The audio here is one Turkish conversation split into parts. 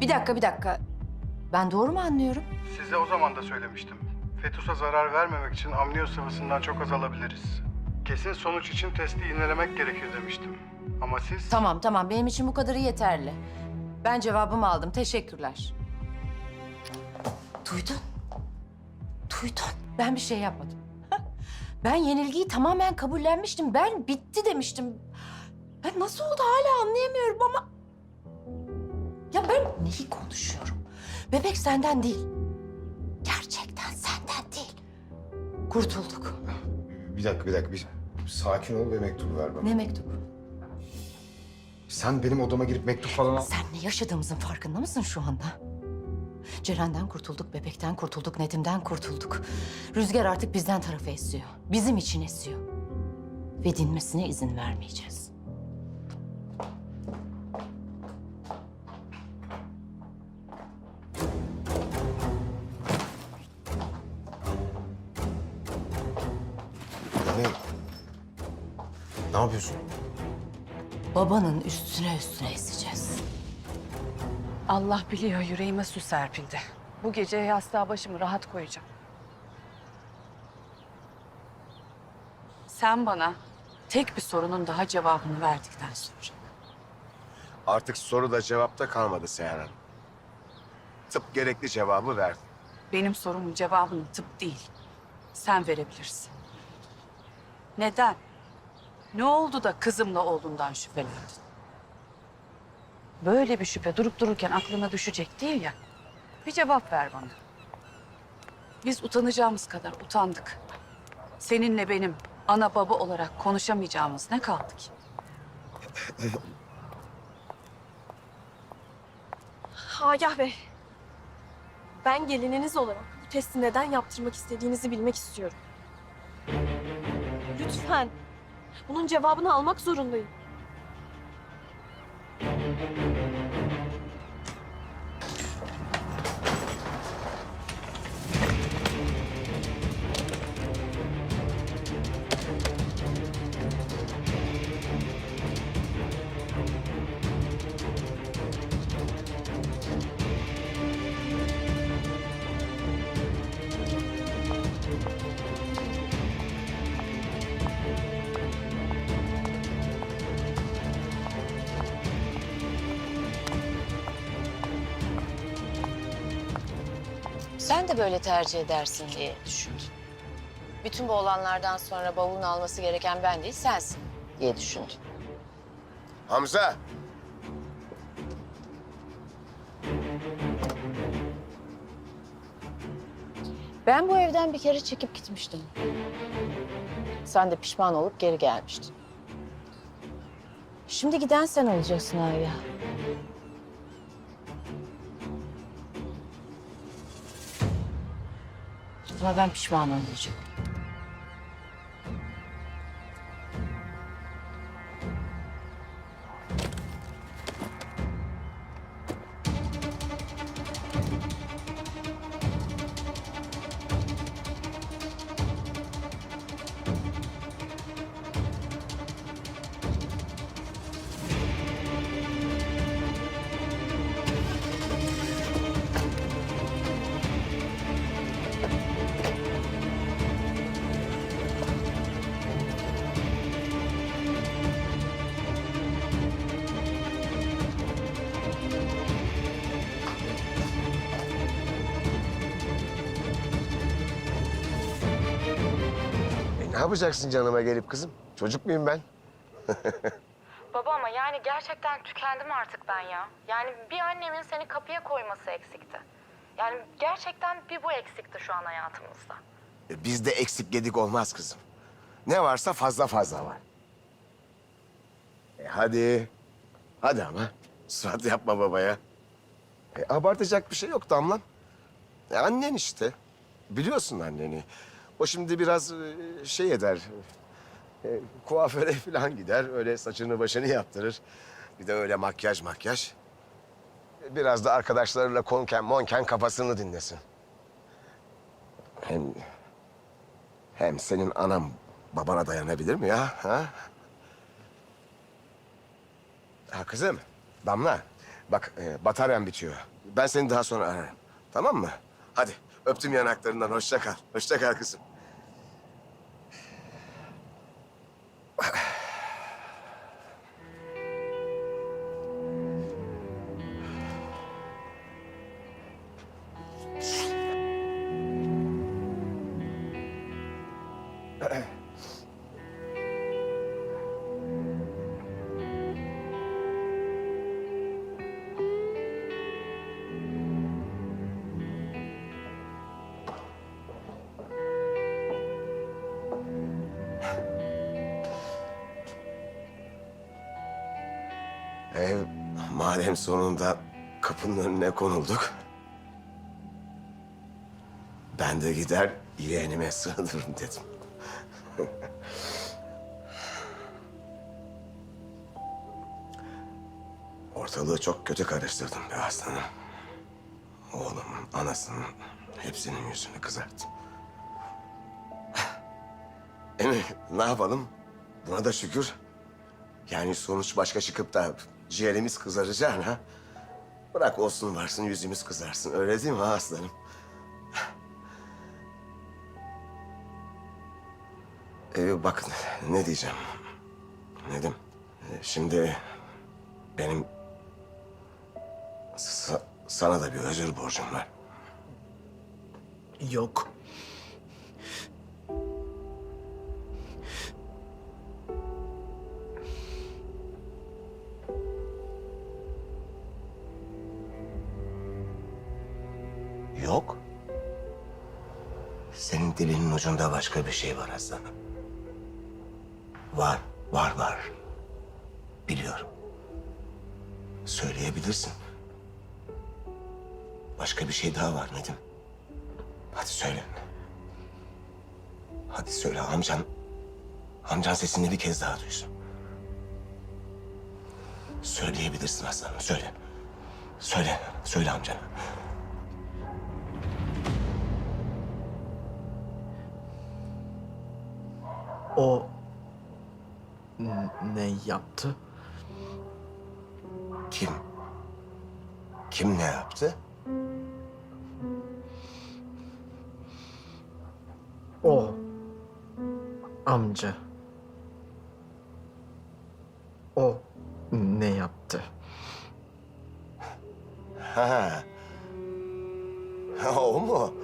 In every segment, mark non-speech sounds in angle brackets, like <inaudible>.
Bir dakika, bir dakika. Ben doğru mu anlıyorum? Size o zaman da söylemiştim. Fetus'a zarar vermemek için amniyo sıvısından çok az alabiliriz. Kesin sonuç için testi yinelemek gerekir demiştim. Ama siz... Tamam, tamam. Benim için bu kadarı yeterli. Ben cevabımı aldım. Teşekkürler. Duydun. Duydun. Ben bir şey yapmadım. <laughs> Ben yenilgiyi tamamen kabullenmiştim. Ben bitti demiştim. Nasıl oldu hala anlayamıyorum ama... Ya ben neyi konuşuyorum? Bebek senden değil. Gerçekten senden değil. Kurtulduk. Bir dakika, bir dakika. Bir sakin ol ve mektubu ver bana. Ne mektubu? Sen benim odama girip mektup falan al. Sen ne yaşadığımızın farkında mısın şu anda? Ceren'den kurtulduk, bebekten kurtulduk, Nedim'den kurtulduk. Rüzgar artık bizden tarafa esiyor. Bizim için esiyor. Ve dinmesine izin vermeyeceğiz. Yapıyorsun? Babanın üstüne üstüne eseceğiz. Allah biliyor yüreğime su serpildi. Bu gece yastığa başımı rahat koyacağım. Sen bana tek bir sorunun daha cevabını verdikten sonra. Artık soruda cevapta kalmadı Seher Hanım. Tıp gerekli cevabı verdi. Benim sorumun cevabını tıp değil, sen verebilirsin. Neden? Ne oldu da kızımla oğlundan şüphelendin? Böyle bir şüphe durup dururken aklına düşecek değil ya. Bir cevap ver bana. Biz utanacağımız kadar utandık. Seninle benim ana baba olarak konuşamayacağımız ne kaldı ki? Agah Bey. Ben gelininiz olarak bu testi neden yaptırmak istediğinizi bilmek istiyorum. Lütfen. Bunun cevabını almak zorundayım. Sen de böyle tercih edersin diye düşündüm. Bütün bu olanlardan sonra bavulunu alması gereken ben değil sensin diye düşündüm. Hamza! Ben bu evden bir kere çekip gitmiştim. Sen de pişman olup geri gelmiştin. Şimdi giden sen olacaksın Arya. Ama ben pişman olmayacağım. Ne yapacaksın canıma gelip kızım? Çocuk muyum ben? <laughs> Baba ama yani gerçekten tükendim artık ben ya. Yani bir annemin seni kapıya koyması eksikti. Yani gerçekten bir bu eksikti şu an hayatımızda. E, bizde eksik gedik olmaz kızım. Ne varsa fazla fazla var. E, hadi. Hadi ama. Surat yapma babaya. E, abartacak bir şey yok Damlan. E, annen işte. Biliyorsun anneni. O şimdi biraz e, şey eder. E, kuaföre <laughs> falan gider. Öyle saçını başını yaptırır. Bir de öyle makyaj makyaj. Biraz da arkadaşlarıyla konken monken kafasını dinlesin. Hem hem senin anam babana dayanabilir mi ya? Ha? Ha kızım, Damla. Bak e, bataryam bitiyor. Ben seni daha sonra ararım. Tamam mı? Hadi öptüm yanaklarından. Hoşça kal. Hoşça kal kızım. Madem sonunda kapının önüne konulduk. Ben de gider yeğenime sığınırım dedim. <laughs> Ortalığı çok kötü karıştırdım be aslanım. Oğlumun, anasının hepsinin yüzünü kızarttım. <laughs> Emi ne yapalım? Buna da şükür. Yani sonuç başka çıkıp da ciğerimiz kızaracağına... ...bırak olsun varsın yüzümüz kızarsın. Öyle değil mi ha aslanım? <sighs> Ee, bak ne diyeceğim. Nedim, e, şimdi benim sa- sana da bir özür borcum var. Yok. Yok. Senin dilinin ucunda başka bir şey var aslanım. Var, var, var. Biliyorum. Söyleyebilirsin. Başka bir şey daha var Nedim. Hadi söyle. Hadi söyle amcan. Amcan sesini bir kez daha duysun. Söyleyebilirsin aslanım, söyle. Söyle, söyle amcana. O ne yaptı? Kim? Kim ne yaptı? O amca. O ne yaptı? Ha. Ha, O mu?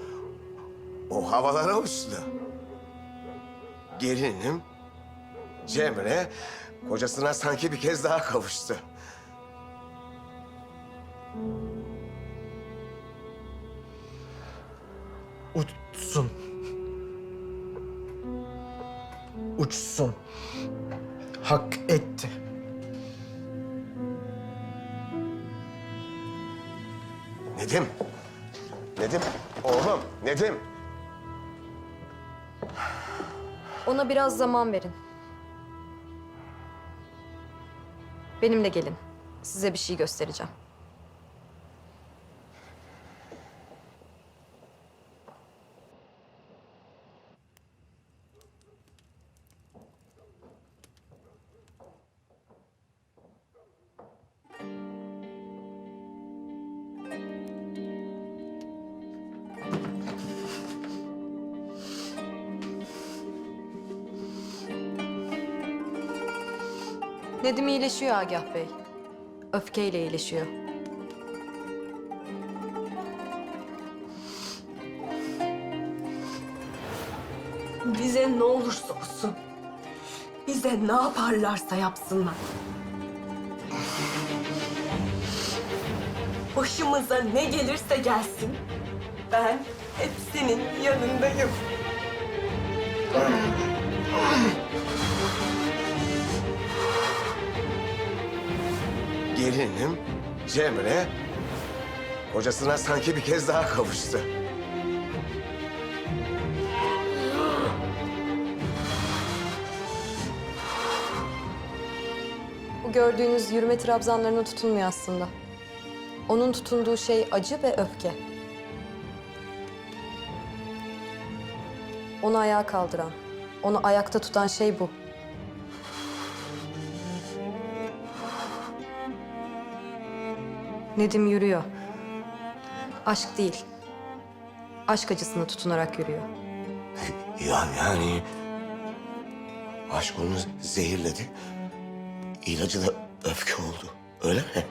O havalara uçtu. Gelinim Cemre kocasına sanki bir kez daha kavuştu. Uçsun. Uçsun. Hak etti. Nedim. Nedim. Oğlum Nedim. Ona biraz zaman verin. Benimle gelin. Size bir şey göstereceğim. Nedim iyileşiyor Agah Bey. Öfkeyle iyileşiyor. Bize ne olursa olsun. Bize ne yaparlarsa yapsınlar. Başımıza ne gelirse gelsin. Ben hepsinin yanındayım. <laughs> Gelinim Cemre kocasına sanki bir kez daha kavuştu. Bu gördüğünüz yürüme trabzanlarına tutunmuyor aslında. Onun tutunduğu şey acı ve öfke. Onu ayağa kaldıran, onu ayakta tutan şey bu. Nedim yürüyor. Aşk değil. Aşk acısına tutunarak yürüyor. <laughs> Ya yani... Aşk onu zehirledi. İlacı da öfke oldu. Öyle mi?